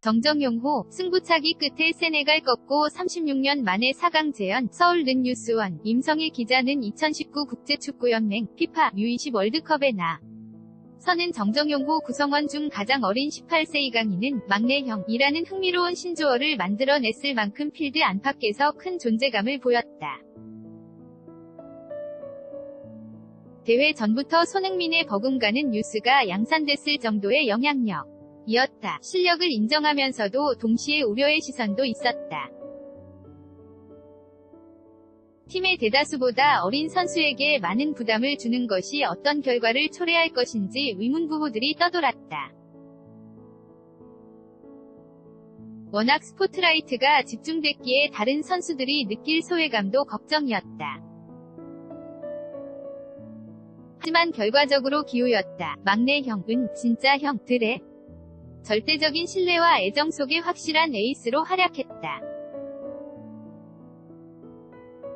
정정용호, 승부차기 끝에 세네갈 꺾고 36년 만에 4강 재현, 서울 른뉴스원, 임성일 기자는 2019 국제축구연맹, 피파, U20 월드컵에 나. 선은 정정용호 구성원 중 가장 어린 18세 이강인은 막내형이라는 흥미로운 신조어를 만들어냈을 만큼 필드 안팎에서 큰 존재감을 보였다. 대회 전부터 손흥민의 버금가는 뉴스가 양산됐을 정도의 영향력. 이었다. 실력을 인정하면서도 동시에 우려의 시선도 있었다. 팀의 대다수보다 어린 선수에게 많은 부담을 주는 것이 어떤 결과를 초래할 것인지 의문부호들이 떠돌았다. 워낙 스포트라이트가 집중됐기에 다른 선수들이 느낄 소외감도 걱정이었다. 하지만 결과적으로 기우였다. 막내 형은 진짜 형들의 절대적인 신뢰와 애정 속에 확실한 에이스로 활약했다.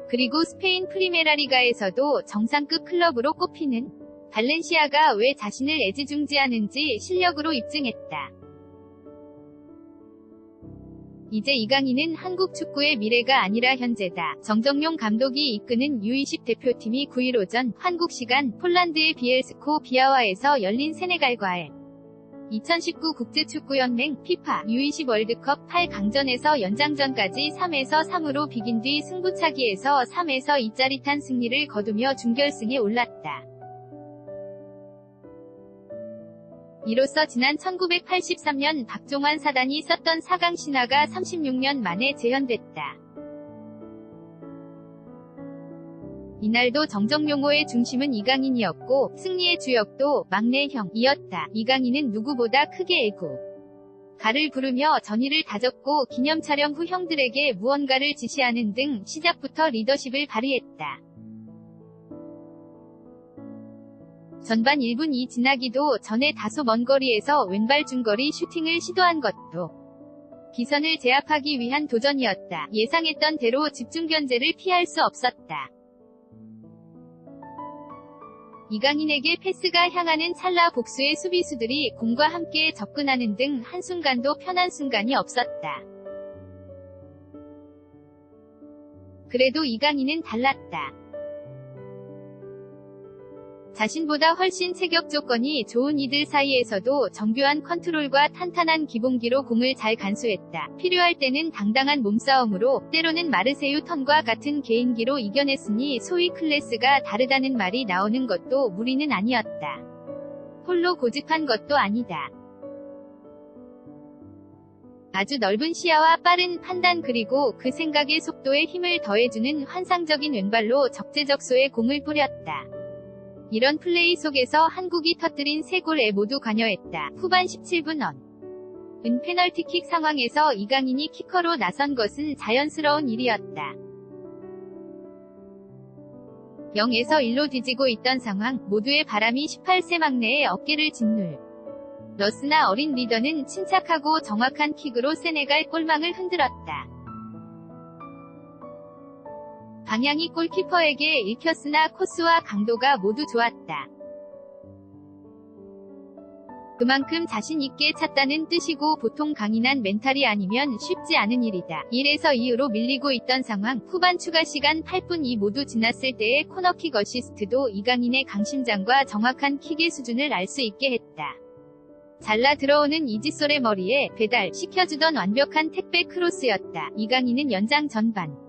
그리고 스페인 프리메라리가에서도 정상급 클럽으로 꼽히는 발렌시아가 왜 자신을 애지중지하는지 실력으로 입증했다. 이제 이강인은 한국 축구의 미래가 아니라 현재다. 정정용 감독이 이끄는 U20 대표팀이 9일 오전 한국 시간 폴란드의 비엘스코 비아와에서 열린 세네갈과의 2019 국제축구연맹 피파 U20 월드컵 8강전에서 연장전까지 3에서 3으로 비긴 뒤 승부차기에서 3에서 2짜릿한 승리를 거두며 준결승에 올랐다. 이로써 지난 1983년 박종환 사단이 썼던 4강 신화가 36년 만에 재현됐다. 이날도 정정용호의 중심은 이강인이었고 승리의 주역도 막내 형이었다. 이강인은 누구보다 크게 애구. 가를 부르며 전의를 다졌고 기념 촬영 후 형들에게 무언가를 지시하는 등 시작부터 리더십을 발휘했다. 전반 1분 2 지나기도 전에 다소 먼 거리에서 왼발 중거리 슈팅을 시도한 것도 기선을 제압하기 위한 도전이었다. 예상했던 대로 집중 견제를 피할 수 없었다. 이강인에게 패스가 향하는 찰나 복수의 수비수들이 공과 함께 접근하는 등 한순간도 편한 순간이 없었다. 그래도 이강인은 달랐다. 자신보다 훨씬 체격 조건이 좋은 이들 사이에서도 정교한 컨트롤과 탄탄한 기본기로 공을 잘 간수했다. 필요할 때는 당당한 몸싸움으로, 때로는 마르세유 턴과 같은 개인기로 이겨냈으니 소위 클래스가 다르다는 말이 나오는 것도 무리는 아니었다. 홀로 고집한 것도 아니다. 아주 넓은 시야와 빠른 판단 그리고 그 생각의 속도에 힘을 더해주는 환상적인 왼발로 적재적소에 공을 뿌렸다. 이런 플레이 속에서 한국이 터뜨린 3골에 모두 관여했다. 후반 17분 언. 은 페널티킥 상황에서 이강인이 키커로 나선 것은 자연스러운 일이었다. 0에서 1로 뒤지고 있던 상황, 모두의 바람이 18세 막내의 어깨를 짓눌. 러스나 어린 리더는 침착하고 정확한 킥으로 세네갈 골망을 흔들었다. 방향이 골키퍼에게 읽혔으나 코스와 강도가 모두 좋았다. 그만큼 자신 있게 찼다는 뜻이고 보통 강인한 멘탈이 아니면 쉽지 않은 일이다. 1에서 2으로 밀리고 있던 상황, 후반 추가 시간 8분 2 모두 지났을 때의 코너킥 어시스트도 이강인의 강심장과 정확한 킥의 수준을 알 수 있게 했다. 잘라 들어오는 이지솔의 머리에 배달 시켜주던 완벽한 택배 크로스였다. 이강인은 연장 전반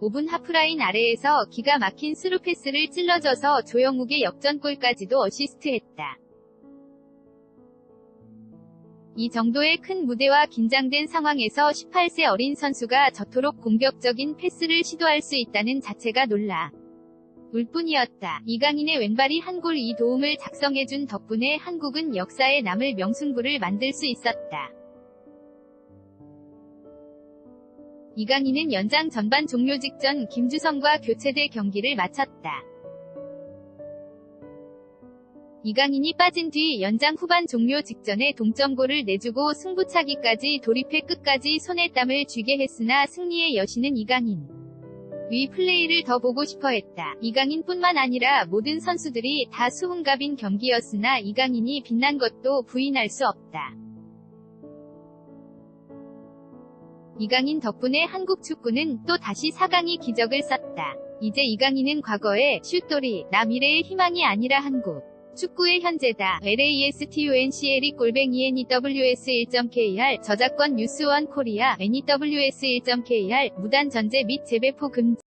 5분 하프라인 아래에서 기가 막힌 스루 패스를 찔러줘서 조영욱의 역전골까지도 어시스트했다. 이 정도의 큰 무대와 긴장된 상황에서 18세 어린 선수가 저토록 공격적인 패스를 시도할 수 있다는 자체가 놀라. 울 뿐이었다. 이강인의 왼발이 한 골 이 도움을 작성해준 덕분에 한국은 역사에 남을 명승부를 만들 수 있었다. 이강인은 연장 전반 종료 직전 김주성과 교체돼 경기를 마쳤다. 이강인이 빠진 뒤 연장 후반 종료 직전에 동점골을 내주고 승부차기까지 돌입해 끝까지 손에 땀을 쥐게 했으나 승리의 여신은 이강인. 위 플레이를 더 보고 싶어 했다. 이강인뿐만 아니라 모든 선수들이 다 수훈갑인 경기였으나 이강인이 빛난 것도 부인할 수 없다. 이강인 덕분에 한국 축구는 또 다시 4강이 기적을 썼다. 이제 이강인은 과거의 슛돌이, 나 미래의 희망이 아니라 한국. 축구의 현재다. LASTUNCL이 골뱅이 NEWS1.KR 저작권 뉴스원 코리아 NEWS1.KR 무단 전제 및 재배포 금지